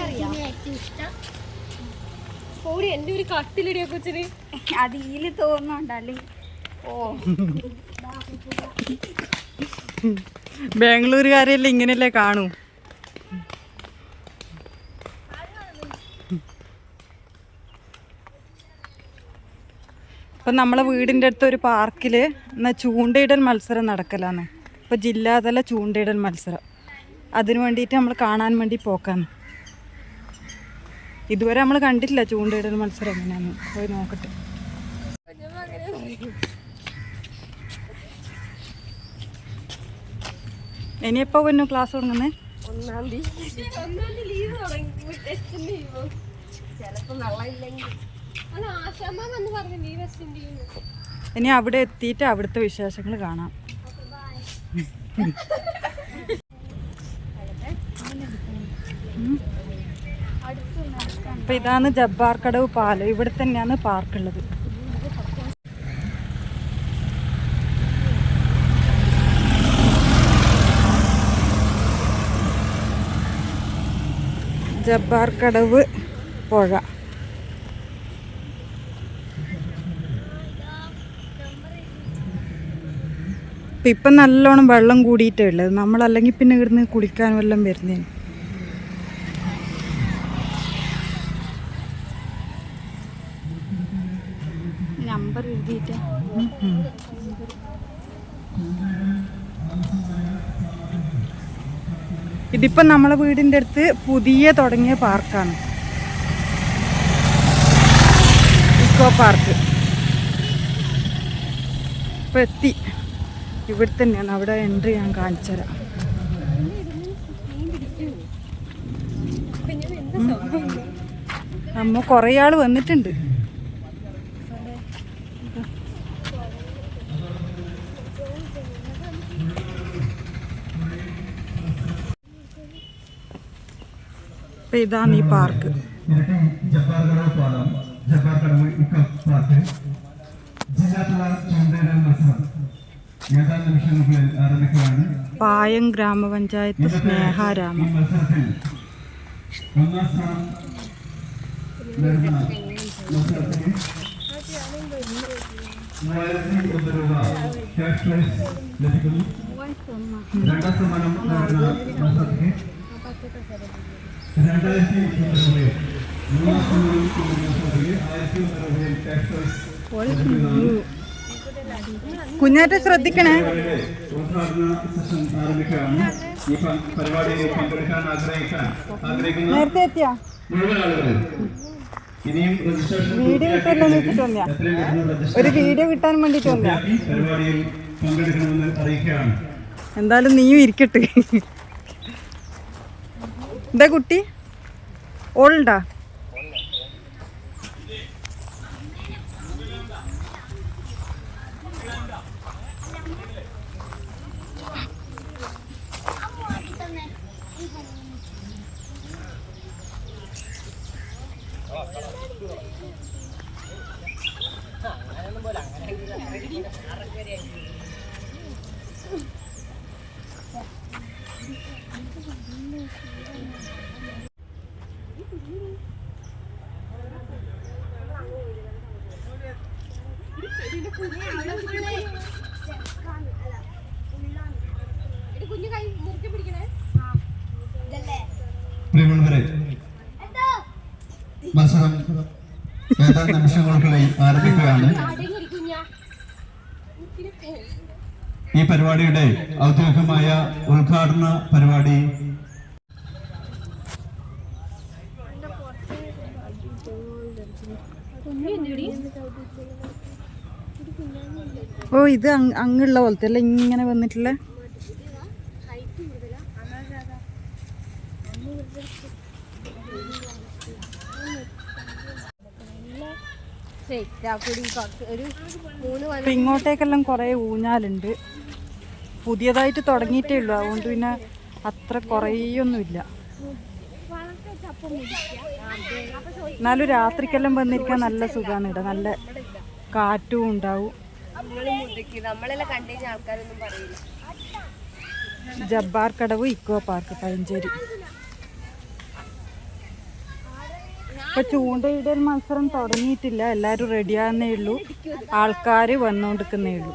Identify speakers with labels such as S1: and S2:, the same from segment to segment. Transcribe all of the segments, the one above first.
S1: ഏറ്റവും ഇഷ്ടം
S2: ഓടി എന്റെ ഒരു കട്ടിലിടിയ കൊച്ചിന്.
S1: അത് ഈൽ തോന്നുന്നുണ്ടല്ലേ ഓ.
S3: ബാംഗ്ലൂരുകാരെല്ലാം ഇങ്ങനെയല്ലേ കാണൂ? ഇപ്പം നമ്മളെ വീടിന്റെ അടുത്ത് ഒരു പാർക്കിൽ എന്നാൽ ചൂണ്ടയിടൽ മത്സരം നടക്കലാണ് ഇപ്പോൾ ജില്ലാതല ചൂണ്ടയിടൽ മത്സരം. അതിനു വേണ്ടിയിട്ട് നമ്മൾ കാണാൻ വേണ്ടി പോക്കാണ് ഇതുവരെ നമ്മൾ കണ്ടിട്ടില്ല ചൂണ്ടയിടൽ മത്സരം എങ്ങനെയാന്ന്. പോയി നോക്കട്ടെ. ഇനിയെപ്പോൾ പിന്നെ ക്ലാസ് തുടങ്ങുന്നത്
S2: ഒന്നാം തീയതി ഒന്നാം ലീവ് ചിലപ്പോ
S3: ഇനി അവിടെ എത്തിയിട്ട് അവിടുത്തെ വിശേഷങ്ങൾ കാണാം. അപ്പൊ ഇതാണ് ജബ്ബാർ കടവ് പാലം. ഇവിടെ തന്നെയാണ് പാർക്കുള്ളത് ജബ്ബാർ കടവ് പുഴ. ഇപ്പം നല്ലോണം വെള്ളം കൂടിയിട്ടേ ഉള്ളത് നമ്മളല്ലെങ്കിൽ പിന്നെ ഇവിടുന്ന് കുളിക്കാൻ വല്ലതും വരുന്നേന്. ഇതിപ്പം നമ്മളെ വീടിന്റെ അടുത്ത് പുതിയ തുടങ്ങിയ പാർക്കാണ്. Eco park. ഇപ്പം എത്തി. ഇവിടെ തന്നെയാണ്. അവിടെ എൻട്രി ഞാൻ കാണിച്ചു നമ്മ കുറേ ആൾ വന്നിട്ടുണ്ട് അപ്പം ഇതാണ് ഈ പാർക്ക്
S4: ഇരട്ടി ജബ്ബാർ കടവ് പാലം ജബ്ബാർ കടവ് ഇക്കോ പാർക്ക് ജില്ലാതല ചുണ്ടേര ഏതാനും നിമിഷങ്ങൾക്കുള്ളിൽ ആരംഭിക്കുകയാണ്.
S3: പായം ഗ്രാമപഞ്ചായത്ത്
S4: ഈ
S3: സ്നേഹാരാമം
S4: ഒന്നാം സ്ഥാനം മൂവായിരത്തി ഒന്ന് രൂപ ക്യാഷ് പ്രൈസ് ലഭിക്കുന്നു. രണ്ടാം സമ്മാനം മത്സരത്തിന് രണ്ടായിരത്തി
S3: കുഞ്ഞാറ്റ ശ്രദ്ധിക്കണേ. നേരത്തെ എത്തിയാ. വീഡിയോ
S4: കിട്ടാൻ രജിസ്റ്റർ
S3: ഒരു വീഡിയോ കിട്ടാൻ വേണ്ടിട്ട് എന്തായാലും നീയും ഇരിക്കട്ടെ. എന്താ കുട്ടി ഓൾണ്ടാ
S2: Thank you.
S4: പ്രിയമുള്ളവരെ മത്സരം ഏതാനും നിമിഷങ്ങൾക്കുള്ളിൽ ആരംഭിക്കുകയാണ്. ഈ പരിപാടിയുടെ ഔദ്യോഗികമായ ഉദ്ഘാടന പരിപാടി.
S3: ഓ ഇത് അങ്ങുള്ള പോലത്തെ അല്ല? ഇങ്ങനെ വന്നിട്ടുള്ള?
S2: ഒരു മൂന്ന്
S3: ഇപ്പം ഇങ്ങോട്ടേക്കെല്ലാം കുറേ ഊഞ്ഞാലുണ്ട്. പുതിയതായിട്ട് തുടങ്ങിയിട്ടേ ഉള്ളൂ. അതുകൊണ്ട് പിന്നെ അത്ര കുറയൊന്നുമില്ല. എന്നാലും രാത്രിക്കെല്ലാം വന്നിരിക്കാൻ നല്ല സുഖമാണ് ഇവിടെ നല്ല കാറ്റും ഉണ്ടാവും. Jabbar Kadavu eco park Pazhanchery. ഇപ്പൊ ചൂണ്ടയിടൽ മത്സരം തുടങ്ങിയിട്ടില്ല. എല്ലാരും റെഡിയാകുന്നേ ഉള്ളൂ. ആൾക്കാർ വന്നുകൊണ്ടിരിക്കുന്നേ ഉള്ളൂ.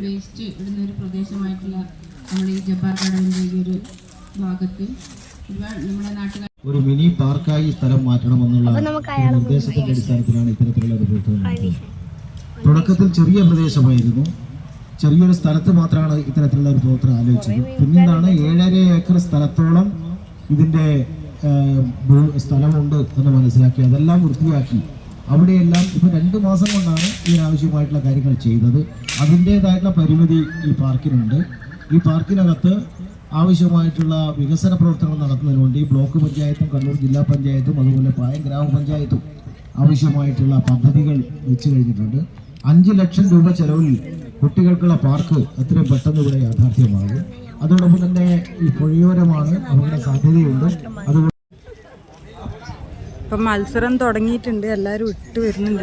S5: വേസ്റ്റ് ഇടുന്ന ഒരു പ്രദേശമായിട്ടുള്ള നമ്മുടെ ഈ ജബ്ബാർ കടവിന്റെ ഈ ഒരു ഭാഗത്ത്
S6: ഒരു മിനി പാർക്കായി സ്ഥലം മാറ്റണമെന്നുള്ള നിർദ്ദേശത്തിന്റെ അടിസ്ഥാനത്തിലാണ് ഇത്തരത്തിലുള്ള ഒരു. തുടക്കത്തിൽ ചെറിയ പ്രദേശമായിരുന്നു. ചെറിയൊരു സ്ഥലത്ത് മാത്രമാണ് ഇത്തരത്തിലുള്ള ഒരു പ്രവർത്തനം ആലോചിച്ചത്. പിന്നീടാണ് ഏഴര ഏക്കർ സ്ഥലത്തോളം ഇതിന്റെ ആ, സ്ഥലമുണ്ട് എന്ന് മനസ്സിലാക്കി അതെല്ലാം വൃത്തിയാക്കി. അവിടെയെല്ലാം ഇപ്പൊ രണ്ട് മാസം കൊണ്ടാണ് ഇതിനാവശ്യമായിട്ടുള്ള കാര്യങ്ങൾ ചെയ്തത്. അതിന്റെതായിട്ടുള്ള പരിമിതി ഈ പാർക്കിനുണ്ട്. ഈ പാർക്കിനകത്ത് ആവശ്യമായിട്ടുള്ള വികസന പ്രവർത്തനങ്ങൾ നടത്തുന്നതിന് വേണ്ടി ബ്ലോക്ക് പഞ്ചായത്തും കണ്ണൂർ ജില്ലാ പഞ്ചായത്തും അതുപോലെ പായം ഗ്രാമപഞ്ചായത്തും ആവശ്യമായിട്ടുള്ള പദ്ധതികൾ വെച്ച് കഴിഞ്ഞിട്ടുണ്ട്. അഞ്ച് ലക്ഷം രൂപ ചെലവിൽ കുട്ടികൾക്കുള്ള പാർക്ക് എത്രയും പെട്ടെന്ന് ഇവിടെ യാഥാർത്ഥ്യമാകും. അതോടൊപ്പം തന്നെ ഈ പുഴയോരമാണ് അവരുടെ സാധ്യതയുണ്ട്. അതുകൊണ്ട്
S3: ഇപ്പം മത്സരം തുടങ്ങിയിട്ടുണ്ട്. എല്ലാവരും ഇട്ട് വരുന്നുണ്ട്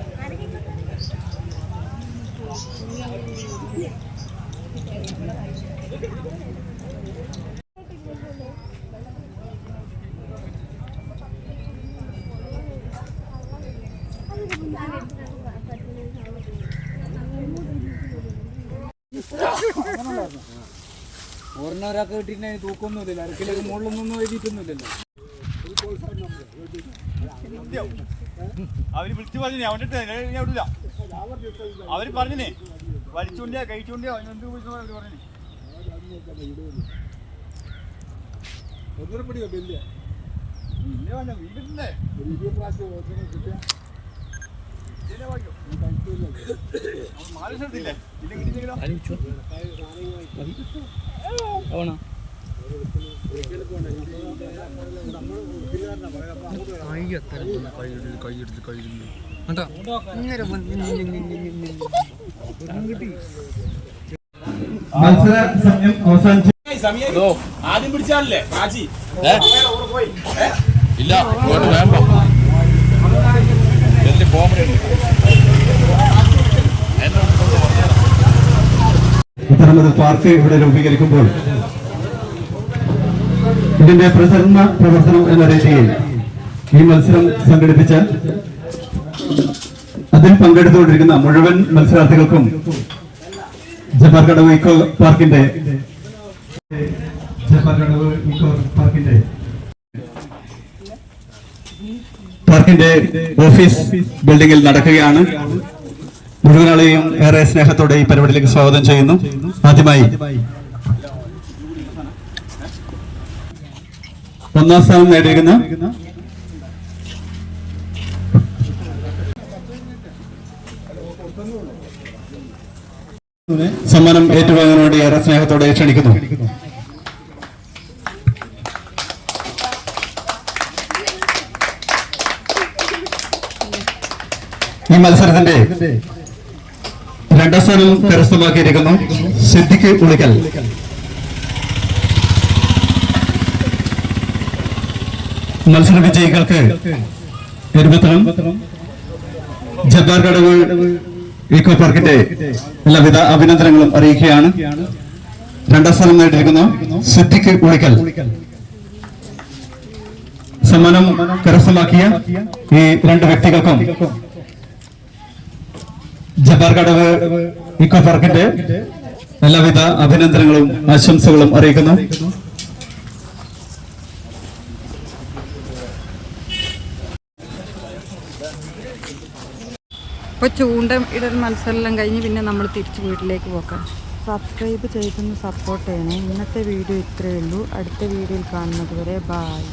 S7: ഒരെണ്ണം ഒരാൾക്ക് കിട്ടിയിട്ട് തൂക്കൊന്നുമില്ലല്ലോ. അരക്കിലേക്ക് മുകളിലൊന്നും എഴുതിയിട്ടൊന്നുമില്ലല്ലോ.
S8: അവർ വിളിച്ചു പറഞ്ഞേ അവന്റെ ഞാൻ വിടില്ല അവർ പറഞ്ഞേ വലിച്ചുകൊണ്ടിയാ കഴിച്ചുകൊണ്ടിയാ അവനെന്ത് വിളിച്ചു അവർ പറഞ്ഞേ ഇല്ലേ വേണ്ട വീട്ടില്ലേ മാലിഷത്തില്ലേ ഇല്ലെങ്കിൽ ഇല്ലെങ്കിലോ
S7: ആവണോ?
S4: മത്സര സമയം
S8: ആദ്യം
S9: ഇല്ല
S4: ഇത്തരമൊരു പാർട്ടി ഇവിടെ രൂപീകരിക്കുമ്പോൾ ഇതിന്റെ പ്രസരണ പ്രവർത്തനം എന്ന രീതിയിൽ ഈ മത്സരം സംഘടിപ്പിച്ച അതിൽ പങ്കെടുത്തുകൊണ്ടിരിക്കുന്ന മുഴുവൻ മത്സരാർത്ഥികൾക്കും ജപ്പാർക്കടവ് പാർക്കിന്റെ ജപ്പാർ കടവ് ഇക്കോ പാർക്കിന്റെ പാർക്കിന്റെ ഓഫീസ് ബിൽഡിംഗിൽ നടക്കുകയാണ്. മുഴുവനാളെയും ഏറെ സ്നേഹത്തോടെ ഈ പരിപാടിയിലേക്ക് സ്വാഗതം ചെയ്യുന്നു. ആദ്യമായി ഒന്നാം സ്ഥാനം നേടിയിരിക്കുന്ന. സമ്മാനം ഏറ്റുവാങ്ങാൻ വേണ്ടി ഏറെ സ്നേഹത്തോടെ ക്ഷണിക്കുന്നു. ഈ മത്സരത്തിന്റെ രണ്ടാം സ്ഥാനം കരസ്ഥമാക്കിയിരിക്കുന്നു സിദ്ധിക്ക് ഉളിക്കൽ. മത്സര വിജയികൾക്ക് എരുമത്തളം ജബ്ബാർ കടവ് ഇക്കോ പാർക്കിന്റെ എല്ലാവിധ അഭിനന്ദനങ്ങളും അറിയിക്കുകയാണ്. രണ്ടാം സ്ഥാനം നേടിയിരിക്കുന്നു സിദ്ദിഖ് ഉളിക്കൽ. സമ്മാനം കരസ്ഥമാക്കിയ ഈ രണ്ട് വ്യക്തികൾക്കും ജബ്ബാർ കടവ് ഇക്കോ പാർക്കിന്റെ എല്ലാവിധ അഭിനന്ദനങ്ങളും ആശംസകളും അറിയിക്കുന്നു.
S3: ഇപ്പോൾ ചൂണ്ട ഇടൽ മത്സരമെല്ലാം കഴിഞ്ഞ് പിന്നെ നമ്മൾ തിരിച്ച് വീട്ടിലേക്ക് പോക്കാം. സബ്സ്ക്രൈബ് ചെയ്തൊന്ന് സപ്പോർട്ട് ചെയ്യണേ. ഇന്നത്തെ വീഡിയോ ഇത്രയേ ഉള്ളൂ. അടുത്ത വീഡിയോയിൽ കാണുന്നത് വരെ ബായ്